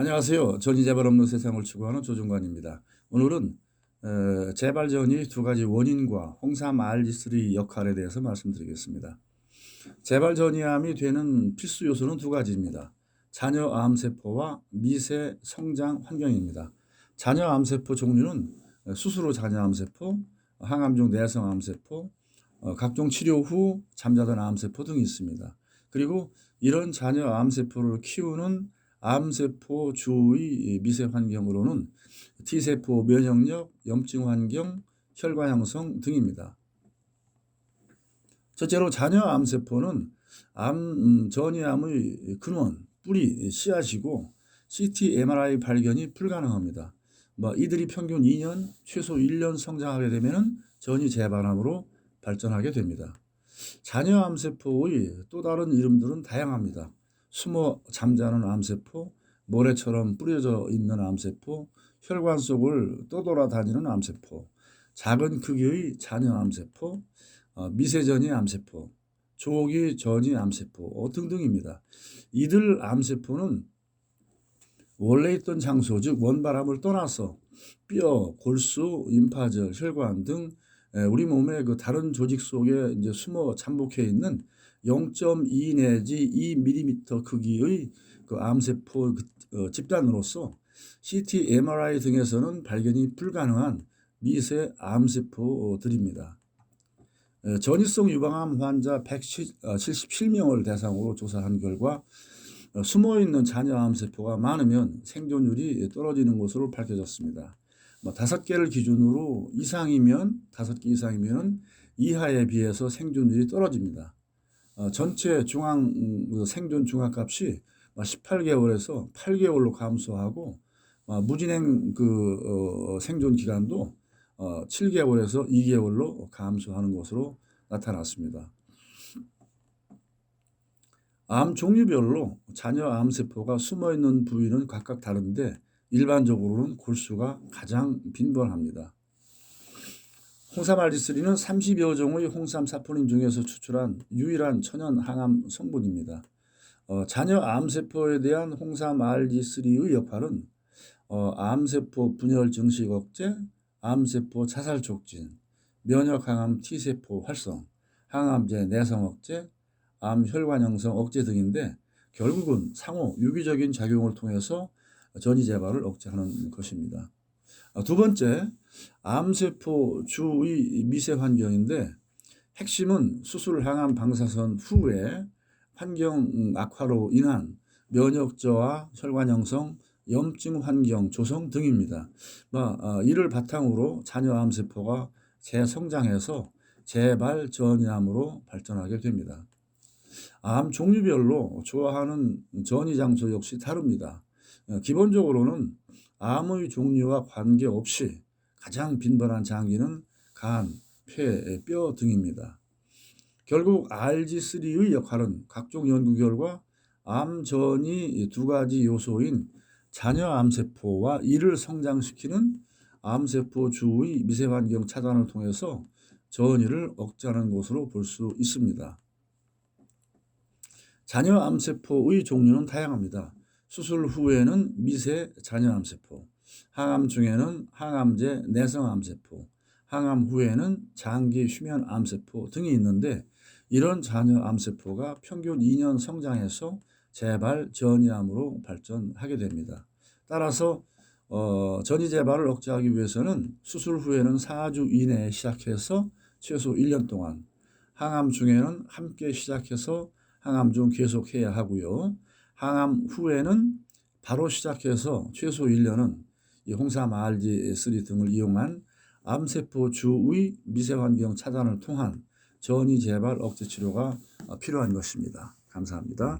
안녕하세요. 전이 재발 없는 세상을 추구하는 조중관입니다. 오늘은 어, 재발 전이 두 가지 원인과 홍삼 RG3 역할에 대해서 말씀드리겠습니다. 재발 전이암이 되는 필수 요소는 두 가지입니다. 자녀 암세포와 미세 성장 환경입니다. 자녀 암세포 종류는 후 자녀 암세포, 항암 중 내성 암세포, 어, 각종 치료 후 잠자던 암세포 등이 있습니다. 그리고 이런 자녀 암세포를 키우는 암세포 주의 미세 환경으로는 T세포 면역력, 염증 환경, 혈관 형성 등입니다. 첫째로 자녀 암세포는 암 음, 전이암의 근원, 뿌리, 씨앗이고 CT, MRI 발견이 불가능합니다. 뭐 이들이 평균 2년, 최소 1년 성장하게 되면은 전이 재발암으로 발전하게 됩니다. 자녀 암세포의 또 다른 이름들은 다양합니다. 숨어 잠자는 암세포, 모래처럼 뿌려져 있는 암세포, 혈관 속을 떠돌아다니는 암세포, 작은 크기의 자녀 암세포, 어, 미세전이 암세포, 조기 전이 암세포 어, 등등입니다. 이들 암세포는 원래 있던 장소, 즉 원바람을 떠나서 뼈, 골수, 임파절, 혈관 등 우리 몸의 그 다른 조직 속에 이제 숨어 잠복해 있는 0.2 내지 2mm 크기의 그 암세포 그, 어, 집단으로서 CT, MRI 등에서는 발견이 불가능한 미세 암세포들입니다. 전이성 유방암 환자 177명을 대상으로 조사한 결과 어, 숨어있는 자녀 암세포가 많으면 생존율이 떨어지는 것으로 밝혀졌습니다. 뭐 다섯 개를 기준으로 이상이면 다섯 개 이상이면 이하에 비해서 생존율이 떨어집니다. 어, 전체 중앙 음, 그 생존 중앙값이 18개월에서 8개월로 감소하고 어, 무진행 그 어, 생존 기간도 7개월에서 2개월로 감소하는 것으로 나타났습니다. 암 종류별로 자녀 암세포가 숨어 있는 부위는 각각 다른데 일반적으로는 골수가 가장 빈번합니다. 홍삼 RG3는 30여 종의 홍삼 사포닌 중에서 추출한 유일한 천연 항암 성분입니다. 어, 자녀 암세포에 대한 홍삼 RG3의 역할은 어, 암세포 분열 증식 억제, 암세포 자살 촉진, 면역 항암 T세포 활성, 항암제 내성 억제, 암 혈관 형성 억제 등인데 결국은 상호 유기적인 작용을 통해서 전이 재발을 억제하는 것입니다. 아, 두 번째, 암세포 주의 미세 환경인데 핵심은 수술 항암 방사선 후에 환경 악화로 인한 면역 저하, 혈관 형성, 염증 환경 조성 등입니다. 뭐, 어, 이를 바탕으로 자녀 암세포가 재성장해서 재발 전이암으로 발전하게 됩니다. 암 종류별로 좋아하는 전이 장소 역시 다릅니다. 어, 기본적으로는 암의 종류와 관계없이 가장 빈번한 장기는 간, 폐, 뼈 등입니다. 결국 RG3의 역할은 각종 연구 결과 암 전이 두 가지 요소인 자녀 암세포와 이를 성장시키는 암세포 주의 미세환경 차단을 통해서 전이를 억제하는 것으로 볼 수 있습니다. 자녀 암세포의 종류는 다양합니다. 수술 후에는 미세 자녀암세포, 항암 중에는 항암제 내성암세포, 항암 후에는 장기 휴면 암세포 등이 있는데 이런 자녀 암세포가 평균 2년 성장해서 재발 전이암으로 발전하게 됩니다. 따라서 어, 전이 재발을 억제하기 위해서는 수술 후에는 4주 이내에 시작해서 최소 1년 동안 항암 중에는 함께 시작해서 항암 중 계속해야 하고요. 항암 후에는 바로 시작해서 최소 1년은 홍삼 RG3 등을 이용한 암세포 주의 미세환경 차단을 통한 전이 재발 억제 치료가 필요한 것입니다. 감사합니다.